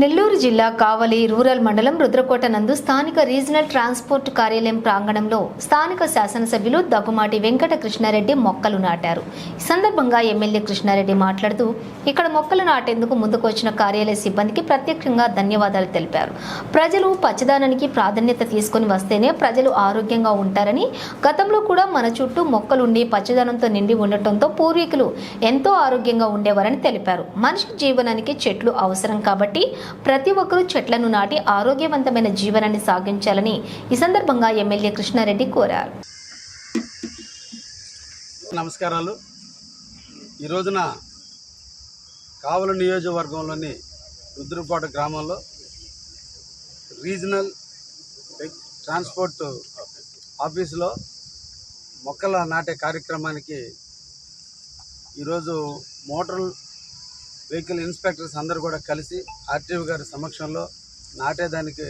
నెల్లూరు జిల్లా కావలి రూరల్ మండలం రుద్రకోట నందు స్థానిక రీజనల్ ట్రాన్స్పోర్ట్ కార్యాలయం ప్రాంగణంలో స్థానిక శాసనసభ్యులు దగ్గుమాటి వెంకట కృష్ణారెడ్డి మొక్కలు నాటారు. ఈ సందర్భంగా ఎమ్మెల్యే కృష్ణారెడ్డి మాట్లాడుతూ ఇక్కడ మొక్కలు నాటేందుకు ముందుకొచ్చిన కార్యాలయ సిబ్బందికి ప్రత్యక్షంగా ధన్యవాదాలు తెలిపారు. ప్రజలు పచ్చదనానికి ప్రాధాన్యత తీసుకొని వస్తేనే ప్రజలు ఆరోగ్యంగా ఉంటారని గతంలో కూడా మన చుట్టూ మొక్కలుండి పచ్చదనంతో నిండి ఉండటంతో పూర్వీకులు ఎంతో ఆరోగ్యంగా ఉండేవారని తెలిపారు. మనిషి జీవనానికి చెట్లు అవసరం కాబట్టి ప్రతి ఒక్కరూ చెట్లను నాటి ఆరోగ్యవంతమైన జీవనాన్ని సాగించాలని ఈ సందర్భంగా ఎమ్మెల్యే కృష్ణారెడ్డి కోరారు. నమస్కారాలు. ఈ రోజున కావల నియోజకవర్గంలోని రుద్రపాటు గ్రామంలో రీజనల్ ట్రాన్స్పోర్ట్ ఆఫీసులో మొక్కల నాటే కార్యక్రమానికి ఈరోజు మోటార్ వెహికల్ ఇన్స్పెక్టర్స్ అందరూ కూడా కలిసి ఆర్టీఓ గారి సమక్షంలో నాటేదానికి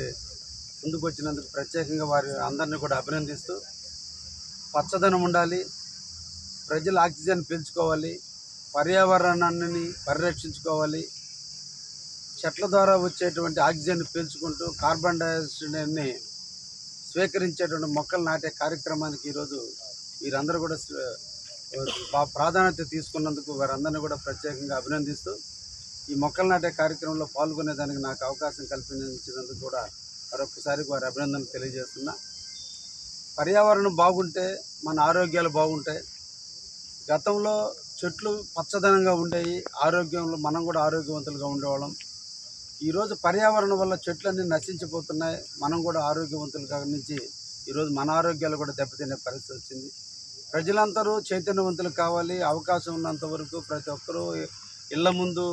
ముందుకు వచ్చినందుకు ప్రత్యేకంగా వారి అందరినీ కూడా అభినందిస్తూ పచ్చదనం ఉండాలి ప్రజలు ఆక్సిజన్ పీల్చుకోవాలి పర్యావరణాన్ని పరిరక్షించుకోవాలి చెట్ల ద్వారా వచ్చేటువంటి ఆక్సిజన్ పీల్చుకుంటూ కార్బన్ డైఆక్సైడ్ని స్వీకరించేటువంటి మొక్కలు నాటే కార్యక్రమానికి ఈరోజు వీరందరూ కూడా ప్రాధాన్యత తీసుకున్నందుకు వారందరినీ కూడా ప్రత్యేకంగా అభినందిస్తూ ఈ మొక్కలు నాటే కార్యక్రమంలో పాల్గొనేదానికి నాకు అవకాశం కల్పించినందుకు కూడా మరొకసారి వారి అభినందనలు తెలియజేస్తున్నా. పర్యావరణం బాగుంటే మన ఆరోగ్యాలు బాగుంటాయి. గతంలో చెట్లు పచ్చదనంగా ఉండేవి ఆరోగ్యంలో మనం కూడా ఆరోగ్యవంతులుగా ఉండేవాళ్ళం. ఈరోజు పర్యావరణం వల్ల చెట్లన్నీ నశించిపోతున్నాయి. మనం కూడా ఆరోగ్యవంతులుగా నుంచి ఈరోజు మన ఆరోగ్యాలు కూడా దెబ్బతినే పరిస్థితి వచ్చింది. ప్రజలందరూ చైతన్యవంతులు కావాలి. అవకాశం ఉన్నంత వరకు ప్రతి ఒక్కరూ ఇళ్ళ ముందు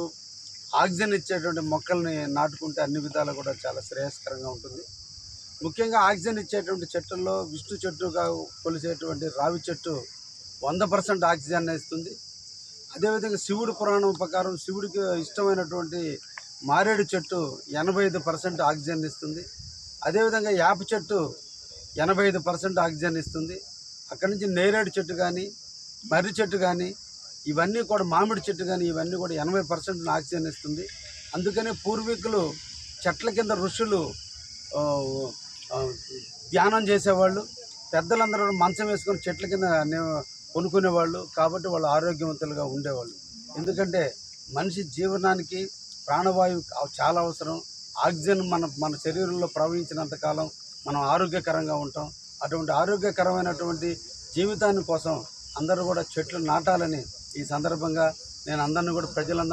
ఆక్సిజన్ ఇచ్చేటువంటి మొక్కల్ని నాటుకుంటే అన్ని విధాలు కూడా చాలా శ్రేయస్కరంగా ఉంటుంది. ముఖ్యంగా ఆక్సిజన్ ఇచ్చేటువంటి చెట్టుల్లో విష్ణు చెట్టుగా కొలిసేటువంటి రావి చెట్టు వంద పర్సెంట్ ఆక్సిజన్ ఇస్తుంది. అదేవిధంగా శివుడు పురాణం ప్రకారం శివుడికి ఇష్టమైనటువంటి మారేడు చెట్టు ఎనభై ఐదు పర్సెంట్ ఆక్సిజన్ ఇస్తుంది. అదేవిధంగా యాప చెట్టు ఎనభై ఐదు పర్సెంట్ ఆక్సిజన్ ఇస్తుంది. అక్కడి నుంచి నేరేడు చెట్టు కానీ మర్రి చెట్టు కానీ ఇవన్నీ కూడా మామిడి చెట్టు కానీ ఇవన్నీ కూడా ఎనభై పర్సెంట్ ఆక్సిజన్ ఇస్తుంది. అందుకనే పూర్వీకులు చెట్ల కింద ఋషులు ధ్యానం చేసేవాళ్ళు. పెద్దలందరూ మంచం వేసుకొని చెట్ల కింద నే- కొనుక్కునేవాళ్ళు కాబట్టి వాళ్ళు ఆరోగ్యవంతులుగా ఉండేవాళ్ళు. ఎందుకంటే మనిషి జీవనానికి ప్రాణవాయువు చాలా అవసరం. ఆక్సిజన్ మన మన శరీరంలో ప్రవహించినంత కాలం మనం ఆరోగ్యకరంగా ఉంటాం. అటువంటి ఆరోగ్యకరమైనటువంటి జీవితాన్ని కోసం అందరూ కూడా చెట్లు నాటాలని ఈ సందర్భంగా నేను అందరిని కూడా ప్రజలందరినీ